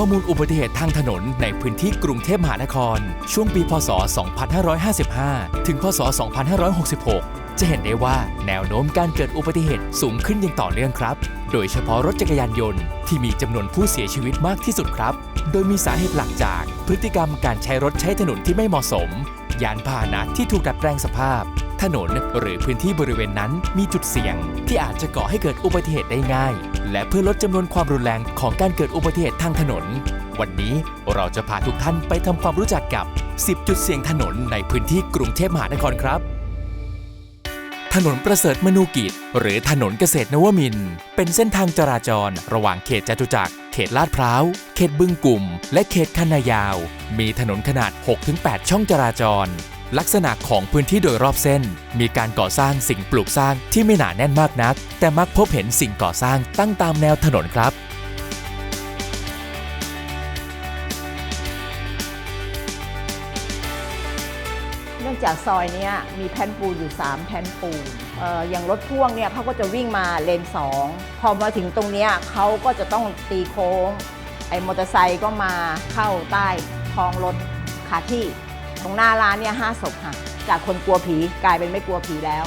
ข้อมูลอุบัติเหตุทางถนนในพื้นที่กรุงเทพมหานคร ช่วงปี พศ 2555 ถึง พศ 2566 จะเห็นได้ว่าแนวโน้มการเกิดอุบัติเหตุสูงขึ้นอย่างต่อเนื่องครับ โดยเฉพาะรถจักรยานยนต์ที่มีจำนวนผู้เสียชีวิตมากที่สุดครับ โดยมีสาเหตุหลักจากพฤติกรรมการใช้รถใช้ถนนที่ไม่เหมาะสม ยานพาหนะที่ถูกดัดแปลงสภาพ ถนนหรือพื้นที่บริเวณนั้นมีจุดเสี่ยง ที่อาจจะก่อให้เกิดอุบัติเหตุได้ง่าย และเพื่อลดจำนวนความรุนแรงของการเกิดอุบัติเหตุทางถนน วันนี้เราจะพาทุกท่านไปทำความรู้จักกับ 10 จุดเสี่ยงถนนในพื้นที่กรุงเทพมหานครครับถนนประเสริฐมนูกิจ หรือถนนเกษตรนวมิน เป็นเส้นทางจราจร ระหว่างเขตจตุจักร เขตลาดพร้าว เขตบึงกลุ่ม และเขตคันนายาว มีถนนขนาด 6-8 ช่องจราจร ลักษณะของพื้นที่โดยรอบเส้น มีการก่อสร้างสิ่งปลูกสร้างที่ไม่หนาแน่นมากนัก แต่มักพบเห็นสิ่งก่อสร้างตั้งตามแนวถนนครับ เนื่องจากซอยเนี้ยมีแผ่นปูนอยู่ 3 แผ่นปูนเอ่ออย่างรถพ่วงเนี่ยเขาก็จะวิ่งมาเลนสองพอมาถึงตรงเนี้ยเขาก็จะต้องตีโค้ง ไอ้มอเตอร์ไซค์ก็มาเข้าใต้ท้องรถคาที่ ตรงหน้าร้านเนี่ยห้าศพค่ะ จากคนกลัวผีกลายเป็นไม่กลัวผีแล้ว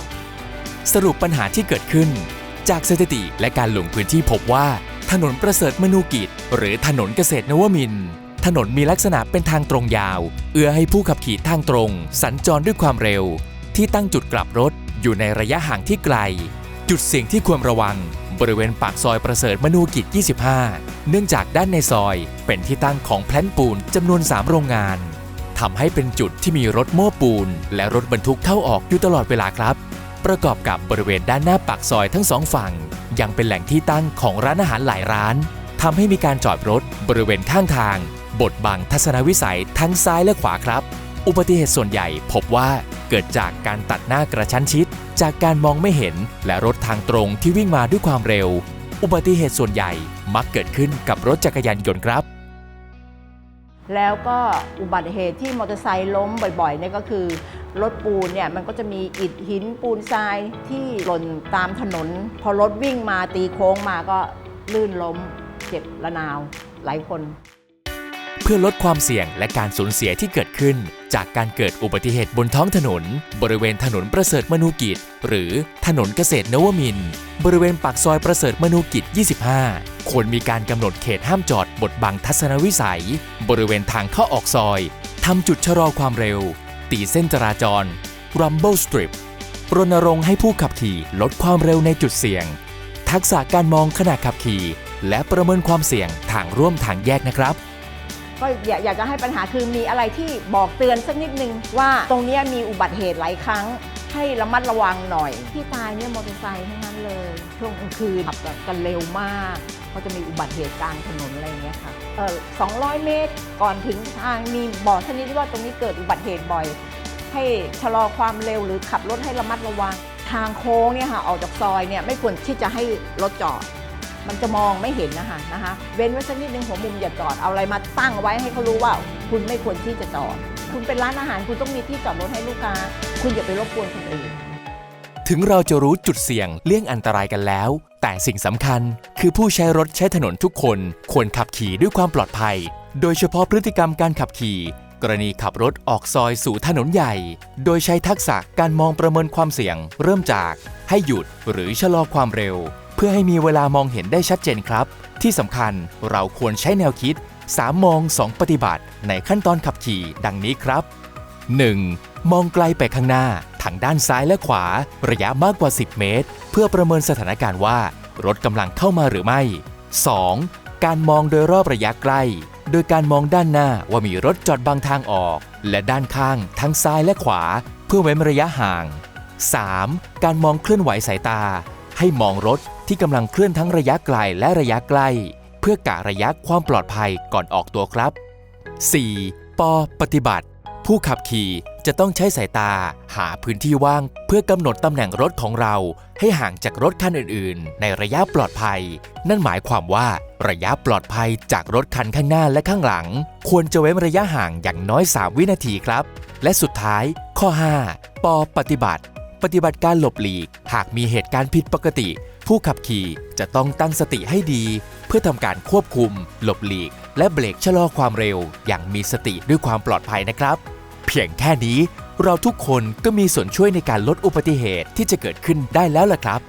สรุปปัญหาที่เกิดขึ้น จากสถิติและการลงพื้นที่พบว่า ถนนประเสริฐมนูกิจ หรือถนนเกษตรนวมิน ถนนมีลักษณะเป็นทางตรงยาว เอื้อให้ผู้ขับขี่ทางตรง สัญจรด้วยความเร็ว ที่ตั้งจุดกลับรถอยู่ในระยะห่างที่ไกล จุดเสี่ยงที่ควรระวัง บริเวณปากซอยประเสริฐมนูกิจ 25 เนื่องจากด้านในซอย เป็นที่ตั้งของแพลนปูนจำนวน 3 โรงงาน ทำให้เป็นจุดที่มีรถโม้ปูน และรถบรรทุกเข้าออกอยู่ตลอดเวลาครับ ประกอบกับบริเวณด้านหน้าปากซอยทั้งสองฝั่ง ยังเป็นแหล่งที่ตั้งของร้านอาหารหลายร้านทำให้มีการจอดรถบริเวณข้างทาง บดบังทัศนวิสัยทั้งซ้ายและขวาครับ อุบัติเหตุส่วนใหญ่พบว่าเกิดจากการตัดหน้ากระชั้นชิด จากการมองไม่เห็นและรถทางตรงที่วิ่งมาด้วยความเร็ว อุบัติเหตุส่วนใหญ่มักเกิดขึ้นกับรถจักรยานยนต์ครับ แล้วก็อุบัติเหตุที่มอเตอร์ไซค์ล้มบ่อยๆเนี่ยก็คือรถปูนเนี่ยมันก็จะมีอิฐหินปูนทรายที่หล่นตามถนน พอรถวิ่งมาตีโค้งมาก็ลื่นล้มเจ็บระนาวหลายคน เพื่อลดความเสี่ยงและการสูญเสียที่เกิดขึ้น จากการเกิดอุบัติเหตุบนท้องถนน บริเวณถนนประเสริฐมนูกิจ หรือถนนเกษตรนวมินทร์บริเวณปากซอยประเสริฐมนูกิจ 25 ควรมีการกำหนดเขตห้ามจอดบดบังทัศนวิสัย บริเวณทางเข้าออกซอยทำจุดชะลอความเร็ว ตีเส้นจราจร Rumble Strip รณรงค์ให้ผู้ขับขี่ลดความเร็วในจุดเสี่ยง ทักษะการมองขณะขับขี่ และประเมินความเสี่ยงทางร่วมทางแยกนะครับ ก็อยากอยากจะให้ปัญหาคือมีอะไรที่บอกเตือนสักนิดนึงว่าตรงเนี้ยมีอุบัติเหตุหลายครั้ง ให้ระมัดระวังหน่อย ที่ตายเนี่ยมอเตอร์ไซค์ทั้งนั้นเลย ช่วงกลางคืนขับกันเร็วมากก็จะมีอุบัติเหตุกลางถนนอะไรอย่างเงี้ยค่ะเออ200 เมตรก่อนถึงทางมีบอกชนิดว่าตรงนี้เกิดอุบัติเหตุบ่อย ให้ชะลอความเร็วหรือขับรถให้ระมัดระวัง ทางโค้งเนี่ยค่ะออกจากซอยเนี่ยไม่ควรที่จะให้รถจอด มันจะมองไม่เห็นนะคะนะคะ เว้นไว้สักนิดนึงหัวมุมอย่าจอดเอาอะไรมาตั้งไว้ให้เขารู้ว่าคุณไม่ควรที่จะจอด คุณเป็นร้านอาหารคุณต้องมีที่จอดรถให้ลูกค้า คุณอย่าไปรบกวนคนอื่นถึงเราจะรู้จุดเสี่ยงเลี่ยงอันตรายกันแล้ว แต่สิ่งสำคัญ คือผู้ใช้รถใช้ถนนทุกคน ควรขับขี่ด้วยความปลอดภัย โดยเฉพาะพฤติกรรมการขับขี่ กรณีขับรถออกซอยสู่ถนนใหญ่ โดยใช้ทักษะการมองประเมินความเสี่ยง เริ่มจาก ให้หยุดหรือชะลอความเร็ว พื่อให้มีเวลามองเห็นได้ชัดเจนครับ ที่สำคัญเราควรใช้แนวคิด 3 มอง 2 ปฏิบัติในขั้นตอนขับขี่ดังนี้ครับ 1. มองไกลไปข้างหน้าทางด้านซ้ายและขวา ระยะมากกว่า 10 เมตร เพื่อประเมินสถานการณ์ว่า รถกำลังเข้ามาหรือไม่ 2. การมองโดยรอบระยะใกล้ โดยการมองด้านหน้าว่ามีรถจอดบังทางออก และด้านข้างทั้งซ้ายและขวา เพื่อเว้นระยะห่าง 3. การมองเคลื่อนไหวสายตา ให้มองรถ ที่กำลังเคลื่อนทั้งระยะไกลและระยะใกล้ เพื่อกะระยะความปลอดภัยก่อนออกตัวครับ 4. ปปฏิบัติ ผู้ขับขี่จะต้องใช้สายตา หาพื้นที่ว่างเพื่อกำหนดตำแหน่งรถของเรา ให้ห่างจากรถคันอื่น ๆ ในระยะปลอดภัย นั่นหมายความว่าระยะปลอดภัยจากรถคันข้างหน้าและข้างหลัง ควรจะเว้นระยะห่างอย่างน้อย 3 วินาทีครับ และสุดท้าย ข้อ 5 ปปฏิบัติ ปฏิบัติการหลบหลีก หากมีเหตุการณ์ผิดปกติ ผู้ขับขี่จะต้องตั้งสติให้ดี เพื่อทำการควบคุม หลบหลีก และเบรกชะลอความเร็ว อย่างมีสติด้วยความปลอดภัยนะครับ เพียงแค่นี้ เราทุกคนก็มีส่วนช่วยในการลดอุบัติเหตุที่จะเกิดขึ้นได้แล้วล่ะครับ